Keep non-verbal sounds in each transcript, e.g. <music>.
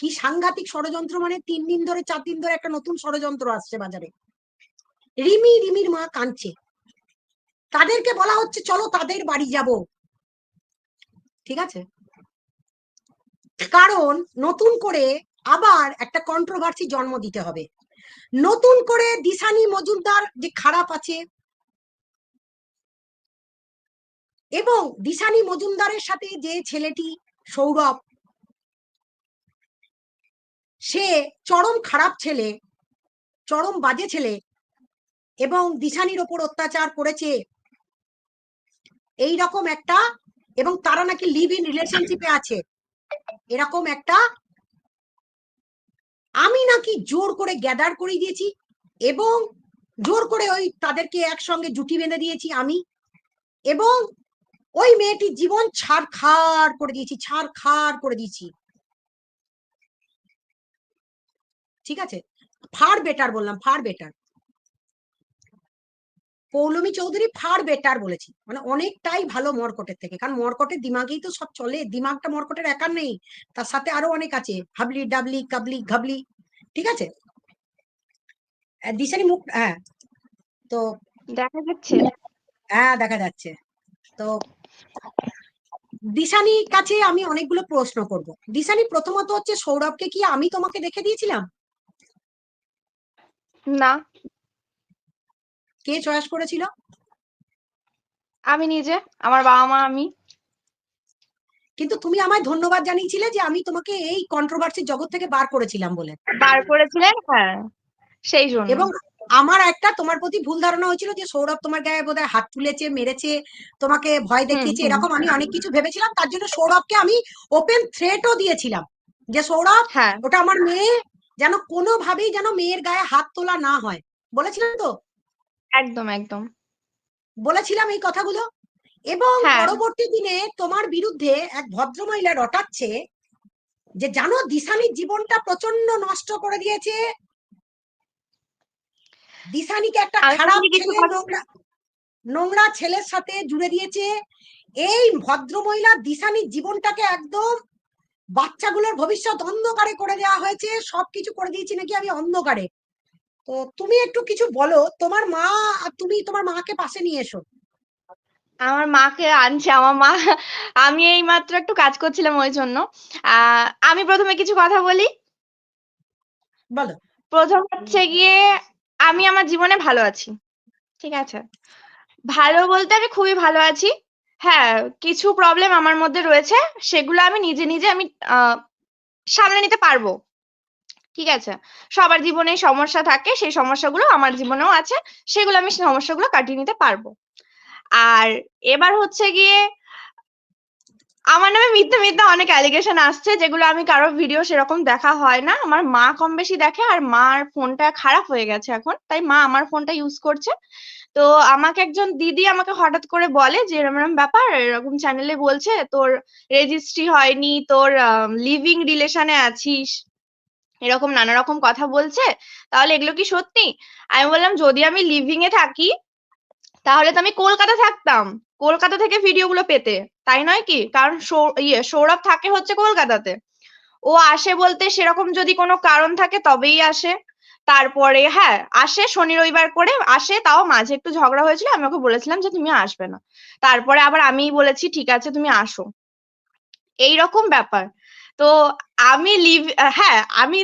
কি সাংঘাতিক ষড়যন্ত্র? মানে তিন দিন ধরে, চার দিন ধরে একটা নতুন ষড়যন্ত্র আসছে বাজারে। রিমি, রিমির মা কাঁদছে। তাদেরকে বলা হচ্ছে, চলো তাদের বাড়ি যাব। ঠিক আছে? কারণ নতুন করে আবার একটা কন্ট্রোভার্সি জন্ম দিতে হবে। নতুন করে দিশানি মজুমদার যে খারাপ আছে, এবং দিশানি মজুমদারের সাথে যে ছেলেটি সৌরভ সে চরম খারাপ ছেলে, চরম বাজে ছেলে এবং দিশানির ওপর অত্যাচার করেছে। এই রকম একটা এবং তারা নাকি লিভ ইন রিলেশনশিপে আছে। এরকম একটা আমি নাকি জোর করে গ্যাদার করে দিয়েছি এবং জোর করে ওই তাদেরকে একসঙ্গে জুটি বেঁধে দিয়েছি আমি এবং ওই মেয়েটির জীবন ছাড় খাড় করে দিয়েছি ছাড় খাড় করে দিয়েছি। ঠিক আছে? ফার বেটার বললাম far better Paulami Chowdhury far better বলেছি। মানে অনেকটাই ভালো মরকটের থেকে। কারণ মরকটের দিমাগেই তো সব চলে দিমাগটা মরকটের একার নেই। তার সাথে আরও অনেক আছে হাবলি ডাবলি কাবলি ঘাবলি ঠিক আছে? দিশারি মুখ হ্যাঁ তো দেখা যাচ্ছে। হ্যাঁ দেখা যাচ্ছে। তো দিশানির কাছে আমি অনেকগুলো প্রশ্ন করব। দিশানি প্রথমত হচ্ছে সৌরভকে কি আমি তোমাকে দেখে দিয়েছিলাম? না। কে চয়েস করেছিল? আমি নিজে আমার বাবা মা আমি। কিন্তু তুমি আমায় ধন্যবাদ জানিয়েছিলে যে আমি তোমাকে এই কন্ট্রোভার্সির জগৎ থেকে বার করেছিলাম বলে। বার করেছিলেন হ্যাঁ সেই জন্য। এবং আমার একটা তোমার প্রতি ভুল ধারণা হয়েছিল যে সৌরভ তোমার গায়ে বোধহয় হাত তুলেছে মেরেছে তোমাকে ভয় দেখিয়েছে এরকম আমি অনেক কিছু ভেবেছিলাম। তার জন্য সৌরভকে আমি ওপেন থ্রেটও দিয়েছিলাম যে সৌরভ হ্যাঁ। ওটা আমার মেয়ে যেন কোনোভাবেই যেন মেয়ের গায়ে হাত তোলা না হয়। বলেছিলাম তো? একদম একদম। বলেছিলাম এই কথাগুলো? এবং হ্যাঁ। পরবর্তী দিনে তোমার বিরুদ্ধে এক ভদ্রমহিলা রটাচ্ছে যে জানো দিশানির জীবনটা প্রচণ্ড নষ্ট করে দিয়েছে। দিশানিকে একটা খারাপ নোংরা ছেলের সাথে জুড়ে দিয়েছে। এই ভদ্রমহিলা দিশানির জীবনটাকে একদম বাচ্চাগুলোর ভবিষ্যৎ অন্ধকারে করে দেওয়া হয়েছে সবকিছু করে দিয়েছি নাকি আমি অন্ধকারে? তো তুমি একটু কিছু বলো তোমার মা আর তুমি তোমার মাকে পাশে নিয়ে এসো। আমার মাকে আনছে আমার মা আমি এই মাত্র একটু কাজ করছিলাম ওই জন্য। আহ আমি প্রথমে কিছু কথা বলি। বলো। প্রথম হচ্ছে গিয়ে আমি আমার জীবনে ভালো আছি ঠিক আছে? ভালো বলতে আমি খুবই ভালো আছি। হ্যাঁ কিছু প্রবলেম আমার মধ্যে রয়েছে, সেগুলো আমি নিজে নিজে আমি সামলে নিতে পারব। ঠিক আছে? সবার জীবনে সমস্যা থাকে, সেই সমস্যাগুলো আমার জীবনেও আছে, সেগুলো আমি সমস্যাগুলো কাটিয়ে নিতে পারব। আর এবার হচ্ছে গিয়ে আমার নামে মিথ্যে মিথ্যে অনেক অ্যালিগেশন আসছে, যেগুলো আমি কারও ভিডিও সেরকম দেখা হয় না। আমার মা কম বেশি দেখে, আর মার ফোনটা খারাপ হয়ে গেছে এখন। তাই মা আমার ফোনটা ইউজ করছে। তো আমাকে একজন দিদি আমাকে হঠাৎ করে বলে যে, এরম এরম ব্যাপার, এরকম চ্যানেলে বলছে, তোর রেজিস্ট্রি হয়নি, তোর লিভিং রিলেশনে আছিস। এরকম নানা রকম কথা বলছে। তাহলে এগুলো কি সত্যি? আমি বললাম, যদি আমি লিভিং এ থাকি, তাহলে তো আমি কলকাতা থাকতাম। কলকাতা থেকে ভিডিওগুলো পেতে। তাই নয় কি? কারণ ইয়ে সৌরভ থাকে হচ্ছে কলকাতাতে। ও আসে বলতে সেরকম যদি কোনো কারণ থাকে তবেই আসে। তারপরে হ্যাঁ আসে শনি রবিবার করে আসে, তাও মাঝে একটু ঝগড়া হয়েছিল, আমি ওকে বলেছিলাম যে তুমি আসবে না। তারপরে আবার আমিই বলেছি, ঠিক আছে, তুমি আসো। এই রকম ব্যাপার। তো আমি লিভ হ্যাঁ আমি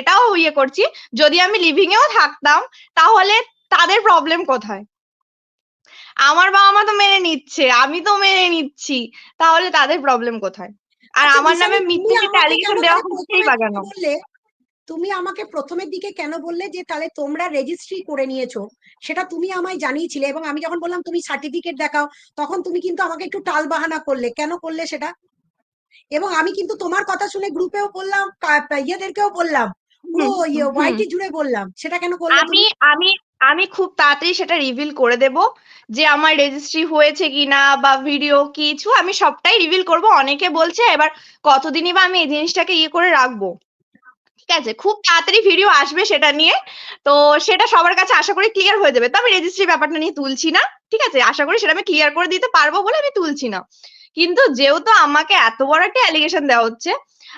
এটাও ইয়ে করছি, যদি আমি লিভিং এও থাকতাম, তাহলে তাদের প্রবলেম কোথায়? আমার বাবা মা তো মেনে নিচ্ছে আমি তো মেনে নিচ্ছি তাহলে তাদের প্রবলেম কোথায়? আর আচ্ছা, আমার নামে মিথ্যে তুমি আমাকে অ্যালিগেশন দেওয়া হচ্ছেই তুমি প্রথমের দিকে কেন বললে যে তাহলে তোমরা রেজিস্ট্রি করে নিয়েছো সেটা তুমি আমায় জানিয়েছিলে এবং আমি যখন বললাম তুমি সার্টিফিকেট দেখাও তখন তুমি কিন্তু আমাকে একটু টাল বাহানা করলে কেন করলে সেটা? এবং আমি কিন্তু তোমার কথা শুনে গ্রুপেও বললাম ইয়েদেরকেও বললাম পুরো ইয়ে হুম। ওয়াইটি জুড়ে বললাম সেটা কেন করলে আমি আমি আমি খুব তাড়াতাড়ি সেটা রিভিল করে দেব যে আমার রেজিস্ট্রি হয়েছে কিনা বা ভিডিও কিছু, আমি সবটাই রিভিল করব। অনেকে বলছে, এবার কতদিনই বা আমি এই জিনিসটাকে ইয়ে করে রাখব? ঠিক আছে, খুব তাড়াতাড়ি ভিডিও আসবে সেটা নিয়ে। তো সেটা সবার কাছে আশা করি ক্লিয়ার হয়ে যাবে। তো আমি রেজিস্ট্রি ব্যাপারটা নিয়ে তুলছি না। ঠিক আছে, আশা করি সেটা আমি ক্লিয়ার করে দিতে পারব বলে আমি তুলছি না। কিন্তু যেহেতু আমাকে এত বড় একটা অ্যালিগেশন দেওয়া হচ্ছে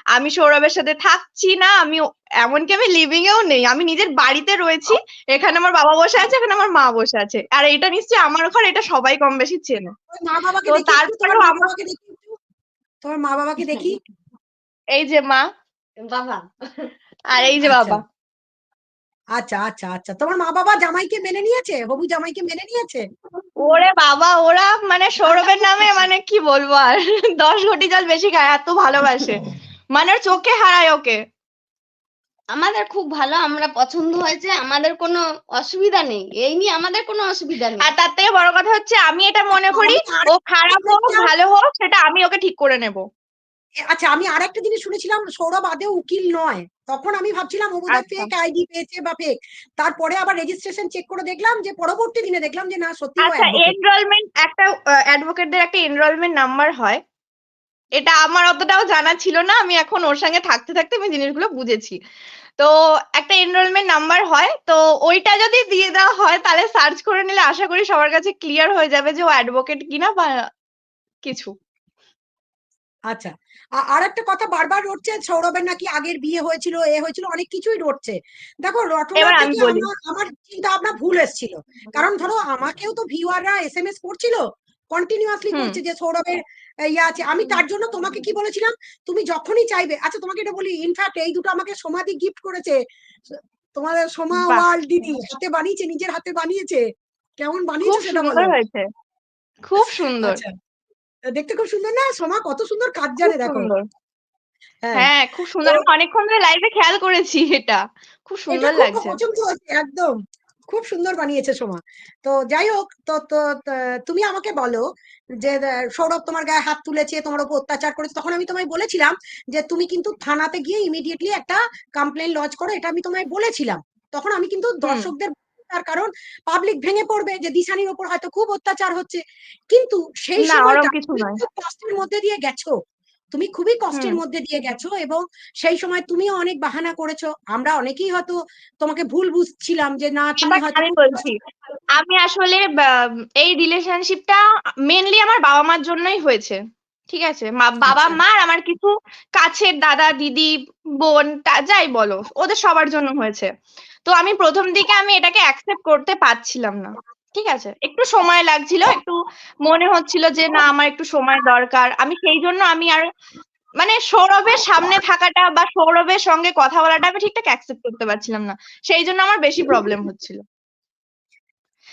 আমি সৌরভের সাথে থাকছি না আমি এমনকি আমি লিভিং এও নেই আমি নিজের বাড়িতে রয়েছি এখানে আমার বাবা বসে আছে এখানে আমার মা বসে আছে। আর এটা নিশ্চয়ই আমার ঘর এটা সবাই কম বেশি চেনে। ওই মা বাবাকে তো দেখি একটু, তোমার মা বাবাকে দেখি একটু। তোমার মা বাবাকে দেখি। এই যে মা। বাবা। আর এই যে আচ্ছা। বাবা। আচ্ছা আচ্ছা আচ্ছা। তোমার মা বাবা জামাইকে মেনে নিয়েছে? হবু জামাইকে মেনে নিয়েছে? ওরে বাবা ওরা মানে সৌরভের নামে মানে কি বলব আর? দশ ঘটি জল বেশি খায় এত ভালোবাসে। মানে চোখে হারায় ওকে। আমাদের খুব ভালো আমরা পছন্দ হয়েছে আমাদের কোনো অসুবিধা নেই। এই নিয়ে আমাদের কোনো অসুবিধা নেই। আর তার থেকে বড় কথা হচ্ছে আমি এটা মনে করি ও খারাপ হোক ভালো হোক সেটা আমি ওকে ঠিক করে নেব। আচ্ছা আমি আর একটা জিনিস শুনেছিলাম সৌরভ আদেও উকিল নয়। তখন আমি ভাবছিলাম ও বোধহয় আচ্ছা। ফেক আইডি পেয়েছে বা ফেক তারপরে আবার রেজিস্ট্রেশন চেক করে দেখলাম যে পরবর্তী দিনে দেখলাম যে না সত্যি ও আচ্ছা এনরোলমেন্ট একটা অ্যাডভোকেটদের একটা এনরোলমেন্ট নাম্বার হয়। এটা আমার অতটাও জানা ছিল না। আমি এখন ওর সঙ্গে থাকতে থাকতে আমি জিনিসগুলো বুঝেছি। তো একটা এনরোলমেন্ট নাম্বার হয়। তো ওইটা যদি দিয়ে দেওয়া হয় তাহলে সার্চ করে নিলে আশা করি সবার কাছে ক্লিয়ার হয়ে যাবে যে ও অ্যাডভোকেট কিনা বা কিছু। আচ্ছা। আর একটা কথা বারবার রটছে সৌরভের নাকি আগের বিয়ে হয়েছিল এ হয়েছিল অনেক কিছুই রটছে। দেখো। আমার চিন্তা ভাবনা ভুল এসেছিল। কারণ ধরো আমাকেও তো ভিউয়াররা এস করছিল কন্টিনিউয়াসলি করছে যে সৌরভের ইয়ে আছে আমি তার জন্য তোমাকে কি বলেছিলাম? তুমি যখনই চাইবে আচ্ছা তোমাকে এটা বলি ইনফ্যাক্ট এই দুটো আমাকে সমাধি গিফট করেছে। তোমাদের সোমা। ওয়ার্ল্ড দিদি হাতে বানিয়েছে নিজের হাতে বানিয়েছে। কেমন বানিয়েছে সেটা বলো। খুব সুন্দর। আচ্ছা দেখতে খুব সুন্দর না? সোমা কত সুন্দর কাজ জানে দেখো। হ্যাঁ। হ্যাঁ খুব সুন্দর। অনেকক্ষণ ধরে লাইভে খেয়াল করেছি এটা। খুব সুন্দর লাগছে। পছন্দ হয়েছে একদম। খুব সুন্দর বানিয়েছে সোমা। তো যাই হোক তো তো তুমি আমাকে বলো যে সৌরভ তোমার গায়ে হাত তুলেছে তোমার উপর অত্যাচার করেছে তখন আমি তোমায় বলেছিলাম যে তুমি কিন্তু থানাতে গিয়ে ইমিডিয়েটলি একটা কমপ্লেন লজ করো এটা আমি তোমায় বলেছিলাম। তখন আমি কিন্তু দর্শকদের তার কারণ পাবলিক ভেঙে পড়বে যে দিশানির ওপর হয়তো খুব অত্যাচার হচ্ছে। কিন্তু সেই কষ্টের মধ্যে দিয়ে গেছো। তুমি খুবই কষ্টের মধ্যে দিয়ে গেছো এবং সেই সময় তুমিও অনেক বাহানা করেছ। আমরা অনেকেই হয়তো তোমাকে ভুল বুঝছিলাম যে না তুমি হয়তো আমি বলছি আমি আসলে এই রিলেশনশিপটা মেনলি আমার বাবা মার জন্যই হয়েছে ঠিক আছে? মা- বাবা আচ্ছা। মা আর আমার কিছু কাছের দাদা দিদি বোন তা- যাই বলো ওদের সবার জন্য হয়েছে। তো আমি প্রথম দিকে আমি এটাকে অ্যাকসেপ্ট করতে পারছিলাম না। ঠিক আছে। একটু সময় লাগছিল একটু মনে হচ্ছিল যে না আমার একটু সময় দরকার। আমি সেই জন্য আমি আর মানে সৌরভের সামনে থাকাটা বা সৌরভের সঙ্গে কথা বলাটা আমি ঠিকঠাক অ্যাকসেপ্ট করতে পারছিলাম না। সেই জন্য আমার বেশি প্রবলেম হচ্ছিল।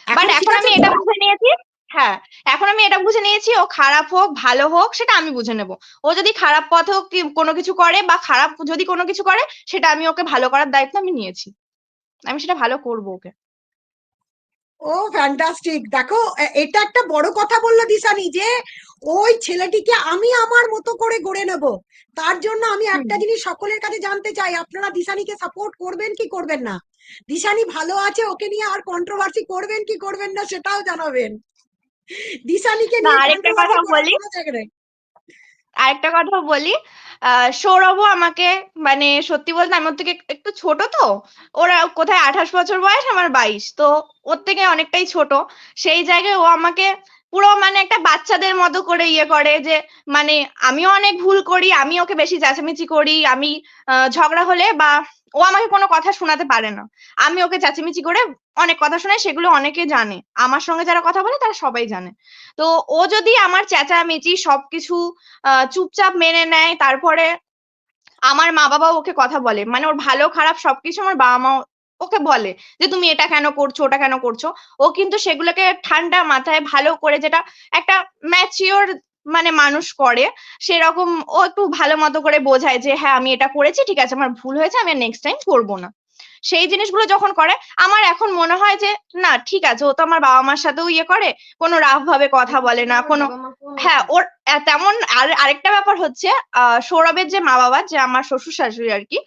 বাট এখন আমি এটা বুঝে নিয়েছি হ্যাঁ এখন আমি এটা বুঝে নিয়েছি ও খারাপ হোক ভালো হোক সেটা আমি বুঝে নেব। ও যদি খারাপ পথেও কোনো কিছু করে বা খারাপ যদি কোনো কিছু করে সেটা আমি ওকে ভালো করার দায়িত্ব আমি নিয়েছি। আমি সেটা ভালো করব ওকে। ও ফ্যান্টাস্টিক দেখো এটা একটা বড় কথা বলল দিশানি যে ওই ছেলেটিকে আমি আমার মতো করে গড়ে নেব। তার জন্য আমি একটা জিনিস সকলের কাছে জানতে চাই আপনারা দিশানিকে সাপোর্ট করবেন কি করবেন না? দিশানি ভালো আছে ওকে নিয়ে আর কন্ট্রোভার্সি করবেন কি করবেন না সেটাও জানাবেন। দিশানিকে নিয়ে আরেকটা কথা বলি। আরেকটা কথা বলি সৌরভও আমাকে মানে সত্যি বলতে আমি ওর থেকে একটু ছোট তো, ওরা কোথায় আঠাশ বছর বয়স? আমার বাইশ। তো ওর থেকে অনেকটাই ছোট। সেই জায়গায় ও আমাকে পুরো মানে একটা বাচ্চাদের মতো করে ইয়ে করে যে মানে আমিও অনেক ভুল করি, আমি ওকে বেশি চেঁচামেচি করি, আমি ঝগড়া হলে বা ও আমাকে কোনো কথা শোনাতে পারে না। আমি ওকে চেঁচামেচি করে অনেক কথা শোনাই সেগুলো অনেকে জানে। আমার সঙ্গে যারা কথা বলে, তারা সবাই জানে। তো ও যদি আমার চেঁচামেচি সবকিছু চুপচাপ মেনে নেয়, তারপরে আমার মা বাবা ওকে কথা বলে। মানে ওর ভালো, খারাপ সবকিছু আমার বাবা মা ওকে বলে যে, তুমি এটা কেন করছ, ওটা কেন করছ? ও কিন্তু সেগুলোকে ঠান্ডা মাথায় ভালো করে যেটা একটা ম্যাচিওর মানে মানুষ করে, সেরকম ও একটু ভালো মতো করে বোঝায় যে হ্যাঁ আমি এটা করেছি, ঠিক আছে, আমার ভুল হয়েছে, আমি নেক্সট টাইম করব না। সেই জিনিসগুলো যখন করে আমার এখন মনে হয় যে না ঠিক আছে ও তো আমার বাবা মার সাথেও ইয়ে করে কোনো রাফ ভাবে কথা বলে না কোনো হ্যাঁ ওর তেমন আর আরেকটা ব্যাপার হচ্ছে আহ সৌরভের যে মা বাবা যে আমার শ্বশুর শাশুড়ি আর কি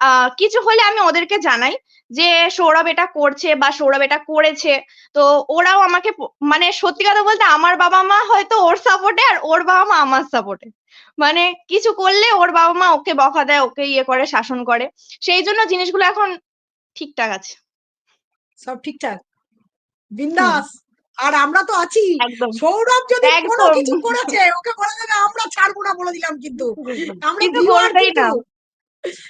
আহ কিছু হলে আমি ওদেরকে জানাই যে সৌরভ এটা করছে বা সৌরভ এটা করেছে। তো ওরাও আমাকে মানে সত্যি কথা বলতে আমার বাবা মা হয়তো ওর সাপোর্টে আর ওর বাবা মা আমার সাপোর্টে মানে কিছু করলে ওর বাবা মা ওকে বকা দেয় ওকে ইয়ে করে শাসন করে। সেই জন্য জিনিসগুলো এখন ঠিকঠাক আছে। সব ঠিকঠাক? বিন্দাস। আর আমরা তো আছি। সৌরভ যদি কোনো। কিছু করেছে ওকে বলে দেবে আমরা ছাড়বো না বলে দিলাম কিন্তু। <laughs> আমরা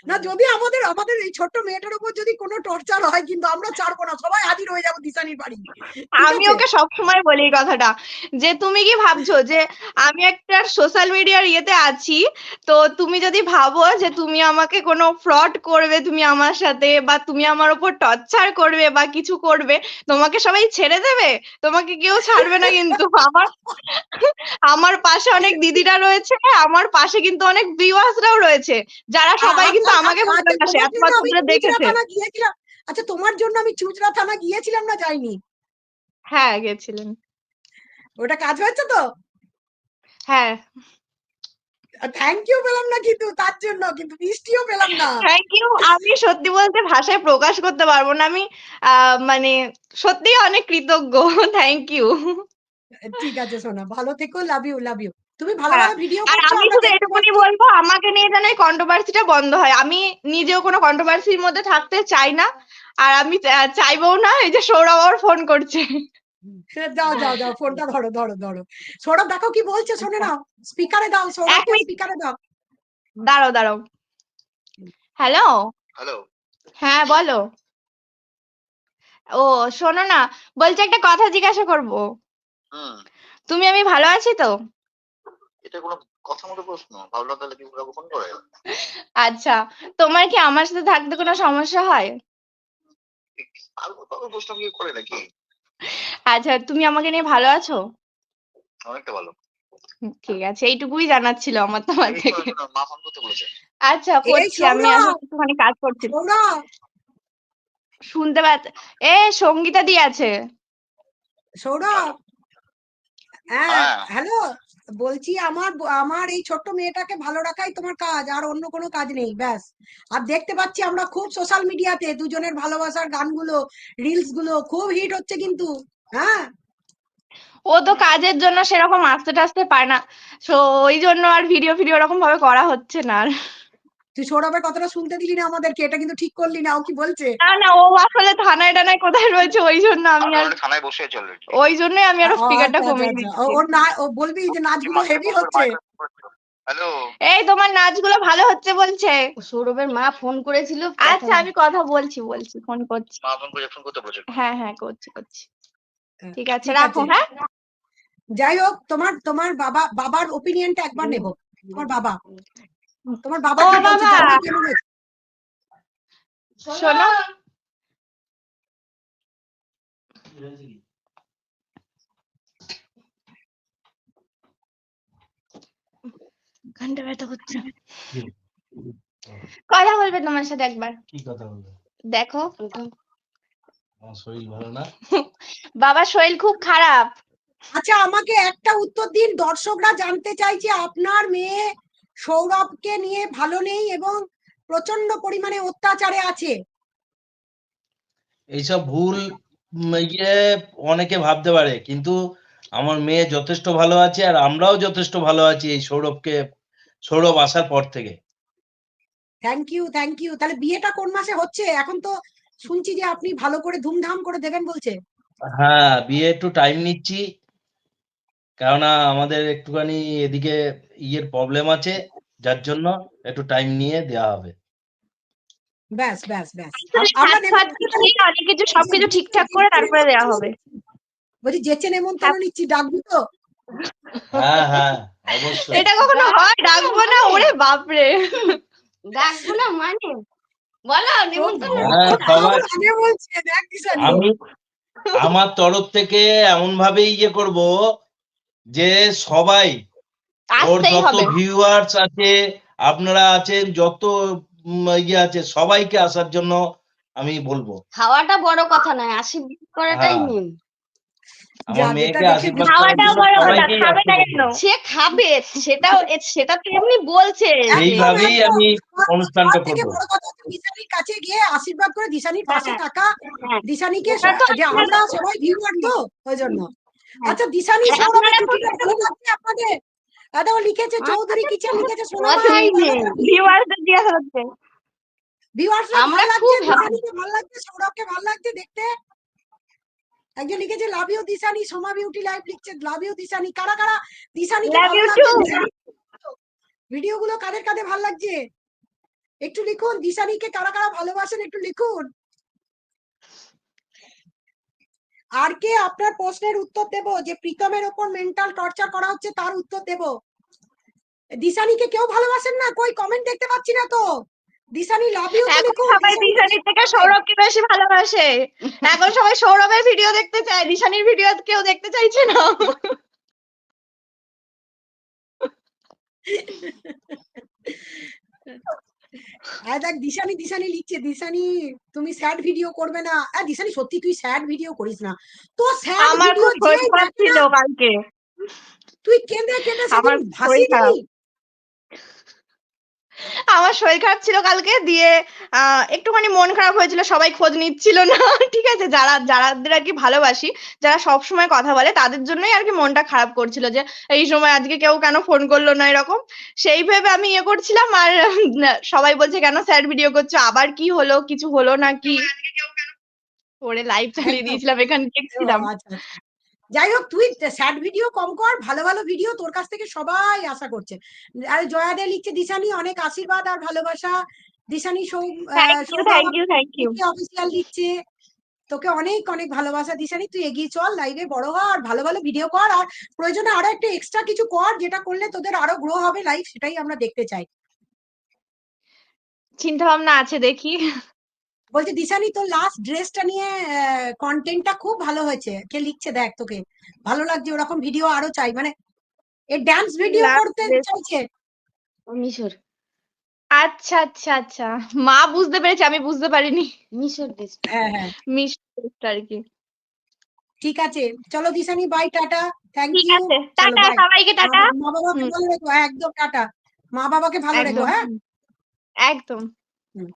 না, যদি আমাদের আমাদের এই ছোট্ট মেয়েটার উপর যদি কোনো টর্চার হয়, কিন্তু আমরা ছাড়বো না, সবাই হাজির হয়ে যাব দিশানির বাড়ি। আমি? ওকে সবসময় বলি এই কথাটা, যে তুমি কি ভাবছ যে আমি একটা সোশ্যাল মিডিয়ার ইয়েতে আছি, তো তুমি যদি ভাবো যে তুমি আমাকে কোনো ফ্রড করবে, তুমি আমার সাথে বা তুমি আমার উপর টর্চার করবে বা কিছু করবে, তোমাকে সবাই ছেড়ে দেবে? তোমাকে কেউ ছাড়বে না কিন্তু। আমার আমার পাশে অনেক দিদিরা রয়েছে, আমার পাশে কিন্তু অনেক ভিউয়ার্সরাও রয়েছে, যারা সবাই কিন্তু আচ্ছা, আমাকে আচ্ছা, তোমার জন্য আমি করে চুঁচুড়া দেখেছে। থানা গিয়েছিলাম। আচ্ছা তোমার জন্য আমি চুচরা থানা গিয়েছিলাম না যাইনি? হ্যাঁ গেছিলেন। ওটা কাজ হয়েছে তো? হ্যাঁ। থ্যাংক ইউ পেলাম না কিন্তু তার জন্য কিন্তু মিষ্টিও পেলাম না। থ্যাংক ইউ আমি সত্যি বলতে ভাষায় প্রকাশ করতে পারব না আমি আহ, মানে সত্যি অনেক কৃতজ্ঞ। <laughs> থ্যাংক ইউ ঠিক আছে সোনা ভালো থেকো লাভ ইউ লাভ ইউ তুমি ভালো হ্যাঁ, ভালো ভিডিও আর আমি শুধু এটুকুনি বলব আমাকে নিয়ে যেন এই কন্ট্রোভার্সিটা বন্ধ হয়। আমি নিজেও কোনো কন্ট্রোভার্সির মধ্যে থাকতে চাই না আর আমি চাইব না এই যে সৌরভ আবার ফোন করছে। যাও যাও যাও ফোনটা ধরো ধরো ধরো। সৌরভ দেখো কি বলছে শোনে। নাও স্পিকারে দাও মিনিট। স্পিকারে দাও। দাঁড়াও দাঁড়াও। হ্যালো হ্যালো হ্যাঁ বলো। ও শোনো না বলছি একটা কথা জিজ্ঞাসা করব। তুমি আমি ভালো আছি তো? এটা কোনো কথা মতো প্রশ্ন? ভাবলাম তাহলে কি ওরা ফোন করে? আচ্ছা তোমার কি আমার সাথে থাকতে কোনো সমস্যা হয়? আর প্রশ্ন কি করে নাকি? আচ্ছা তুমি আমাকে নিয়ে ভালো আছো? অনেকটা ভালো। ঠিক আছে এইটুকুই জানার ছিল আমার তোমার থেকে মা ফোন করতে বলেছে। আচ্ছা করছি আমি সৌরভ! একটুখানি কাজ করছি। শুনতে পাচ্ছ এ সঙ্গীতা দি আছে। সৌরভ হ্যাঁ হ্যাঁ। হ্যালো। বলছি আমার আমার এই ছোট্ট মেয়েটাকে ভালো রাখাই তোমার কাজ, আর অন্য কোনো কাজ নেই, ব্যাস। আর দেখতে পাচ্ছি আমরা খুব সোশ্যাল মিডিয়াতে দুজনের ভালোবাসার গানগুলো রিলসগুলো, খুব হিট হচ্ছে কিন্তু হ্যাঁ? ও তো কাজের জন্য সেরকম আসতে টাসতে পায় না। সো ওই জন্য আর ভিডিও ফিডিও ওরকম ভাবে করা হচ্ছে না আর। তুই সৌরভের কথাটা শুনতে দিলি না আমাদেরকে এটা কিন্তু ঠিক করলি না ও কি বলছে? না না ও আসলে থানায় টানায় কোথায় রয়েছে ওই জন্য আমি আর থানায় বসে আছি অলরেডি ওই জন্যই আমি আরও স্পিকারটা আচ্ছা, কমিয়ে আচ্ছা, দিচ্ছি। আচ্ছা। ও- ওর না ও বলবি যে নাচগুলো হেভি হচ্ছে? হ্যালো এই তোমার নাচগুলো ভালো হচ্ছে বলছে? সৌরভের মা ফোন করেছিল আচ্ছা আমি কথা বলছি বলছি ফোন করছি। মা ফোন করে ফোন করতে বলেছে। হ্যাঁ হ্যাঁ করছি করছি। ঠিক আছে রাখো হ্যাঁ? যাই হোক তোমার তোমার বাবা বাবার ওপিনিয়নটা একবার নেব। তোমার বাবা। তোমার বাবা কি বলছে শোনো। ঘণ্টা ব্যথা করছে। কথা বলবে তোমার সাথে একবার। কি কথা বলব? দেখো। শরীর ভালো না। <laughs> বাবার শরীর খুব খারাপ। আচ্ছা আমাকে একটা উত্তর দিন। দর্শকরা জানতে চাইছে আপনার মেয়ে সৌরভকে নিয়ে ভালো নেই এবং প্রচণ্ড পরিমাণে অত্যাচারে আছে। এইসব ভুল ইয়ে অনেকে ভাবতে পারে কিন্তু আমার মেয়ে যথেষ্ট ভালো আছে আর আমরাও যথেষ্ট ভালো আছি এই সৌরভকে সৌরভ আসার পর থেকে। থ্যাংক ইউ থ্যাংক ইউ তাহলে বিয়েটা কোন মাসে হচ্ছে? এখন তো শুনছি যে আপনি ভালো করে ধুমধাম করে দেবেন বলছে। হ্যাঁ বিয়ে একটু টাইম নিচ্ছি। কেননা আমাদের একটুখানি এদিকে ইয়ের প্রবলেম আছে যার জন্য একটু টাইম নিয়ে দেওয়া হবে। ব্যাস ব্যাস ব্যাস। অনেক কিছু সবকিছু ঠিকঠাক করে তারপরে দেওয়া হবে। বলছি যেচে নেমন্তন্ন নিচ্ছি ডাকবি তো? হ্যাঁ হ্যাঁ অবশ্যই। এটা কখনো হয়? ডাকবো না? ওরে বাপরে। ডাকবো না মানে? বলো নেমন্তন্ন হ্যাঁ আমি আমার তরফ থেকে এমন ভাবে ইয়ে করব যে সবাই ওর যত ভিউয়ার্স আছে আপনারা আছেন যত ইয়ে আছে সবাইকে আসার জন্য আমি বলব খাওয়াটা বড় কথা নয় আশীর্বাদ করাটাই হ্যাঁ। মেন আমার যা, মেয়েকে আশীর্বাদ। সে খাবে সেটাও সেটা তো এমনি বলছে এইভাবেই আমি অনুষ্ঠানটা করব দিশানির কাছে গিয়ে আশীর্বাদ করে দিশানির পাশে হ্যাঁ। থাকা হ্যাঁ। দিশানিকে আমরা সবাই ভিউয়ার তো ওই জন্য আচ্ছা দিশানি হ্যাঁ, ভালো লাগছে আপনাদের। দাদা ও লিখেছে চৌধুরী কিচেন লিখেছে নেই। ভিউয়ার্সদের জিজ্ঞাসা আমরা খুব ভালো লাগছে? সৌরভকে ভালো লাগছে দেখতে? একজন লিখেছে love you Dishani. Soma beauty live লিখছে লাভ ইউ দিশানি। কারা কারা? too. ভিডিও গুলো কাদের কাদের ভালো লাগছে? একটু লিখুন। দিশানিকে কারা কারা ভালোবাসেন একটু লিখুন। আর কে আপনার প্রশ্নের উত্তর দেব? যে প্রীতমের ওপর মেন্টাল টর্চার করা হচ্ছে তার উত্তর দেব। দিশানিকে কেউ ভালোবাসেন না? কই কমেন্ট দেখতে পাচ্ছি না তো। দিশানি লাভ ইউ লিখুন সবাই দিশানির থেকে সৌরভকে বেশি ভালোবাসে। এখন সবাই সৌরভের ভিডিও দেখতে চায়। দিশানির ভিডিও কেউ দেখতে চাইছে না? <laughs> আর দেখ দিশানি দিশানি লিখছে। দিশানি তুমি স্যাড ভিডিও করবে না। আর দিশানি সত্যি তুই স্যাড ভিডিও করিস না। তো স্যাড আমার ভিডিও ছিল কালকে। তুই কেঁদে কেঁদে আমার ভাসিয়ে। আমার শরীর খারাপ ছিল কালকে দিয়ে আহ একটুখানি মন খারাপ হয়েছিল সবাই খোঁজ নিচ্ছিল না। <laughs> ঠিক আছে যারা যারাদের আর কি ভালোবাসি যারা সব সময় কথা বলে তাদের জন্যই আর কি মনটা খারাপ করছিল যে এই সময় আজকে কেউ কেন ফোন করল না এরকম। সেই ভেবে আমি ইয়ে করছিলাম আর <laughs> সবাই বলছে কেন স্যার ভিডিও করছ? আবার কি হলো? কিছু হলো নাকি? ওরে লাইভ চালিয়ে দিয়েছিলাম এখানে দেখছিলাম। আচ্ছা, আচ্ছা। যাই হোক তুই স্যাড ভিডিও কম কর ভালো ভালো ভিডিও তোর কাছ থেকে সবাই আশা করছে। আর জয়া দে লিখছে দিশানি অনেক আশীর্বাদ আর ভালোবাসা। Dishani thank thank you thank you official লিখছে তোকে অনেক অনেক ভালোবাসা। দিশানি তুই এগিয়ে চল লাইভে বড় হ আর ভালো ভালো ভিডিও কর। আর প্রয়োজনে আরও একটা এক্সট্রা কিছু কর যেটা করলে তোদের আরও গ্রো হবে লাইভ সেটাই আমরা দেখতে চাই। চিন্তা ভাবনা আছে দেখি। বলছে দিশানি তোর লাস্ট ড্রেসটা নিয়ে কন্টেন্টটা খুব ভালো হয়েছে। কে লিখছে দেখ তোকে। ভালো লাগছে ওরকম ভিডিও আরও চাই। মানে এই ড্যান্স ভিডিও করতে চাইছে। মিশর। আচ্ছা আচ্ছা আচ্ছা। মা বুঝতে পেরেছে আমি বুঝতে পারিনি। মিশর দেশ হ্যাঁ হ্যাঁ। মিষ্টি আর কি। ঠিক আছে। চলো দিশানি বাই টাটা। থ্যাংক ঠিক ইউ আছে। টাটা সবাইকে টাটা। মা বাবাকে ভালো রেখো। একদম টাটা। মা বাবাকে ভালো রেখো হ্যাঁ? একদম।